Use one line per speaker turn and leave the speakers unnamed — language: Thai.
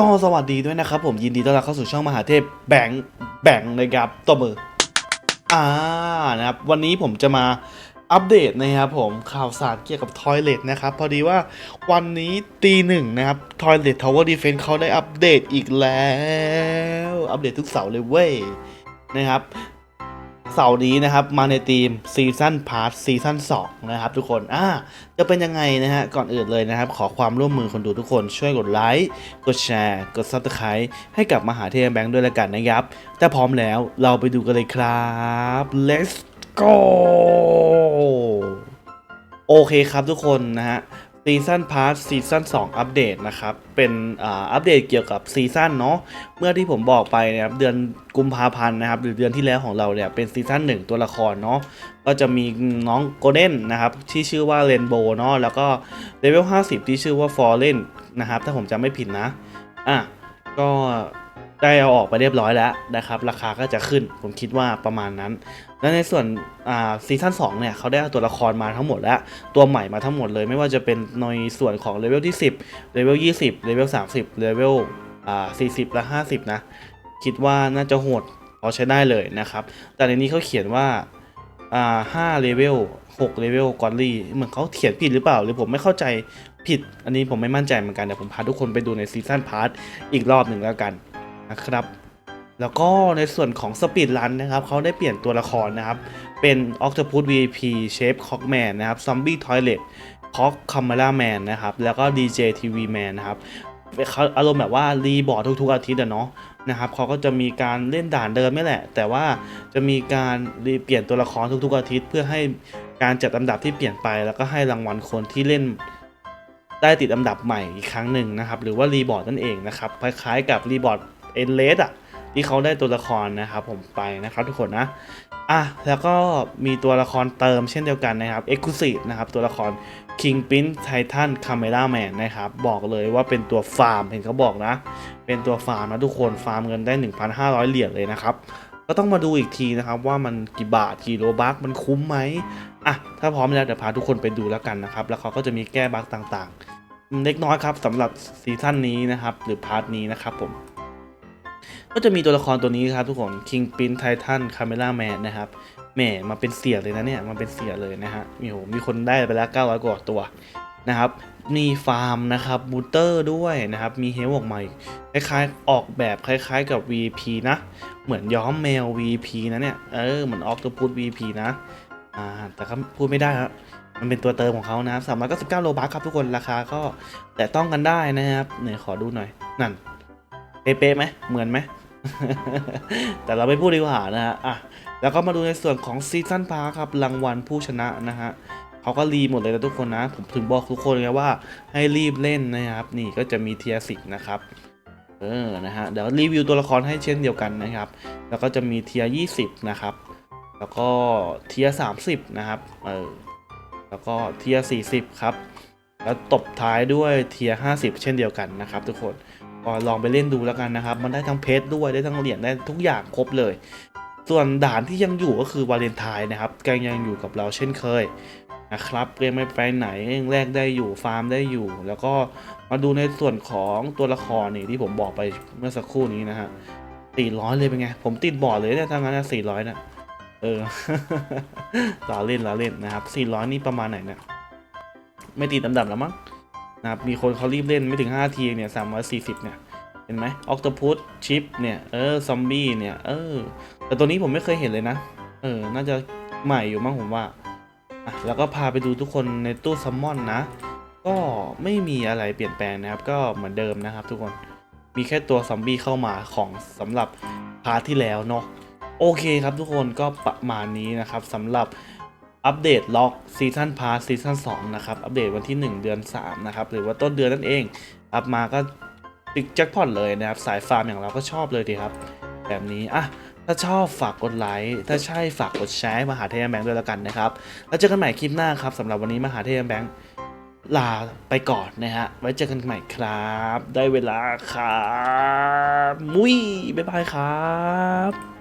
ก็สวัสดีด้วยนะครับผมยินดีต้อนรับเข้าสู่ช่องมหาเทพแบงค์แบงค์นะครับตัวมืออ่านะครับวันนี้ผมจะมาอัปเดตนะครับผมข่าวสารเกี่ยวกับทอยเลทนะครับพอดีว่าวันนี้ตีหนึ่งนะครับทอยเลททาวเวอร์ดีเฟนเขาได้อัปเดตอีกแล้ว อัปเดตทุกเสาร์เลยเว้ยนะครับ เสาร์นี้นะครับมาในทีมซีซั่นพาร์ทซีซั่น2นะครับทุกคนอ่าจะเป็นยังไงนะฮะก่อนอื่นเลยนะครับ ขอความร่วมมือคนดูทุกคนช่วยกดไลค์กดแชร์ กด Subscribe ให้กับมหาเทพแบงค์ด้วยละกันนะครับถ้าพร้อมแล้วเราไปดูกันเลยครับ let's go โอเคครับทุกคนนะฮะ ซีซั่นพาร์ทซีซั่น2อัปเดตนะครับ เป็นอัปเดตเกี่ยวกับซีซั่นเนาะเมื่อที่ผมบอกไปนะครับเดือนกุมภาพันธ์นะครับหรือเดือนที่แล้วของเราเนี่ยเป็นซีซั่น1ตัวละครเนาะก็จะมีน้องโกลเด้นนะครับที่ชื่อว่าเรนโบ์เนาะแล้วก็เลเวล50 ที่ชื่อว่าฟอร์เรนนะครับถ้าผมจำไม่ผิดนะอะก็ ได้เอาออกไปเรียบร้อยแล้วนะครับ ราคาก็จะขึ้นผมคิดว่าประมาณนั้น และในส่วนซีซั่น2เนี่ยเขาได้เอาตัวละครมาทั้งหมดแล้ว ตัวใหม่มาทั้งหมดเลย ไม่ว่าจะเป็นในส่วนของเลเวลที่ 10เลเวล20เลเวล30เลเวลอ่า40 และ 50 นะ คิดว่าน่าจะโหดพอใช้ได้เลยนะครับ แต่ในนี้เขาเขียนว่าอ่า5เลเวล6เลเวลกอลลี่เหมือนเขาเขียนผิดหรือเปล่า หรือผมไม่เข้าใจผิด อันนี้ผมไม่มั่นใจเหมือนกันเดี๋ยวผมพาทุกคนไปดูในซีซั่นพาร์ทอีกรอบหนึ่งแล้วกัน นะครับ แล้วก็ในส่วนของสปีดรันนะครับเขาได้เปลี่ยนตัวละครนะครับ เป็น Octopus VIP Shape Cockman นะครับ Zombie Toilet Cock Camera Man นะครับ แล้วก็ DJ TV Man นะครับเขาอารมณ์แบบว่ารีบอร์ดทุกๆอาทิตย์อะเนาะนะครับเขาก็จะมีการเล่นด่านเดิมไม่แหละ แต่ว่าจะมีการรีเปลี่ยนตัวละครทุกๆอาทิตย์ เพื่อให้การจัดอันดับที่เปลี่ยนไป แล้วก็ให้รางวัลคนที่เล่นได้ติดอันดับใหม่อีกครั้งหนึ่งนะครับ หรือว่ารีบอร์ดนั่นเองนะครับคล้ายๆกับรีบอร์ด เอ็นเลสอะที่เขาได้ตัวละครนะครับผมไปนะครับทุกคนนะอะแล้วก็มีตัวละครเติมเช่นเดียวกันนะครับ e x c l u s i v e นะครับตัวละคร King Pin Titan Camera Man นะครับ บอกเลยว่าเป็นตัวฟาร์มเห็นเขาบอกนะ เป็นตัวฟาร์มนะทุกคนฟาร์มเงินได้ 1,500 เหรียญเลยนะครับ ก็ต้องมาดูอีกทีนะครับ ว่ามันกี่บาทกี่โลบักมันคุ้มไหมอะถ้าพร้อมแล้วเดี๋ยวพาทุกคนไปดูแล้วกันนะครับ แล้วเขาก็จะมีแก้บั๊กต่างๆ เล็กน้อยครับสำหรับซีซั่นนี้นะครับหรือพาร์ทนี้นะครับผม ก็จะมีตัวละครตัวนี้ครับทุกคน King Pin Titan Camera Man นะครับแหมมาเป็นเสียเลยนะเนี่ยมาเป็นเสียเลยนะฮะมีโหมีคนได้ไปแล้ว900กว่าตัวนะครับมีฟาร์มนะครับบูเตอร์ด้วยนะครับ มีเฮลออกมาอีกคล้ายๆ ออกแบบคล้ายๆกับ VP นะ เหมือนย้อมแมว VP นะเนี่ย เออ เหมือนออกตัวพูด VP นะ อ่า แต่ก็พูดไม่ได้ครับมันเป็นตัวเติมของเขานะครับสามร้อยเก้าสิบเก้าโลบาร์ครับทุกคน ราคาก็แต่ต้องกันได้นะครับเนี่ยขอดูหน่อย นั่น เป๊ะไหมเหมือนไหม แต่เราไม่พูดดีกว่านะฮะอะแล้วก็มาดูในส่วนของซีซั่นพาครับรางวัลผู้ชนะนะฮะเขาก็รีหมดเลยนะทุกคนนะ ผมถึงบอกทุกคนไงว่าให้รีบเล่นนะครับ นี่ก็จะมีเทียสิกนะครับเออนะฮะเดี๋ยวรีวิวตัวละครให้เช่นเดียวกันนะครับ แล้วก็จะมีเทียยี่สิบนะครับ แล้วก็เทียสามสิบนะครับเออแล้วก็เทียสี่สิบครับ แล้วตบท้ายด้วยเทียห้าสิบเช่นเดียวกันนะครับ ทุกคน ก็ลองไปเล่นดูแล้วกันนะครับ มันได้ทั้งเพชรด้วยได้ทั้งเหรียญได้ทุกอย่างครบเลย ส่วนด่านที่ยังอยู่ก็คือวาเลนไทน์นะครับก็ยังอยู่กับเราเช่นเคยนะครับเรียงไม่ไปไหนยังแรกได้อยู่ฟาร์มได้อยู่ แล้วก็มาดูในส่วนของตัวละครนี่ที่ผมบอกไปเมื่อสักครู่นี้นะฮะสี่ร้อยเลยเป็นไง ผมติดบอร์ดเลยเนี่ยถ้างั้นนะสี่ร้อยนะเออล้อเล่นล้อเล่นนะครับสี่ร้อยนี่ประมาณไหนเนี่ยไม่ติดอันดับแล้วมั้ง นะครับมีคนเขารีบเล่นไม่ถึง 5 ทีเนี่ย340เนี่ย เห็นไหมออกตพุ s ชิปเนี่ย เออ ซอมบี้เนี่ย เออ แต่ตัวนี้ผมไม่เคยเห็นเลยนะ เออ น่าจะใหม่อยู่มั้งผมว่า อะ แล้วก็พาไปดูทุกคนในตู้ซัมมอนนะ ก็ไม่มีอะไรเปลี่ยนแปลงนะครับ ก็เหมือนเดิมนะครับทุกคน มีแค่ตัวซอมบี้เข้ามาของสำหรับพาทที่แล้วเนาะ โอเคครับทุกคนก็ประมาณนี้นะครับสำหรับ อัปเดตล็อกซีซันพาร์ซีซั o น2นะครับ อัปเดตวันที่ 1 เดือน 3 นะครับ หรือว่าต้นเดือนนั่นเอง อัพมาก็ติดแจ็คพอตเลยนะครับ สายฟาร์มอย่างเราก็ชอบเลยดีครับ แบบนี้ อะ ถ้าชอบฝากกดไลค์ ถ้าใช่ฝากกดแชร์มาหาเทมแบงค์ด้วยแล้วกันนะครับ แล้วเจอกันใหม่คลิปหน้าครับสำหรับวันนี้มาหาเทมแบงค์ลาไปก่อนนะฮะ ไว้เจอกันใหม่ครับ ได้เวลาครับ มุ้ยบ๊ายบายครับ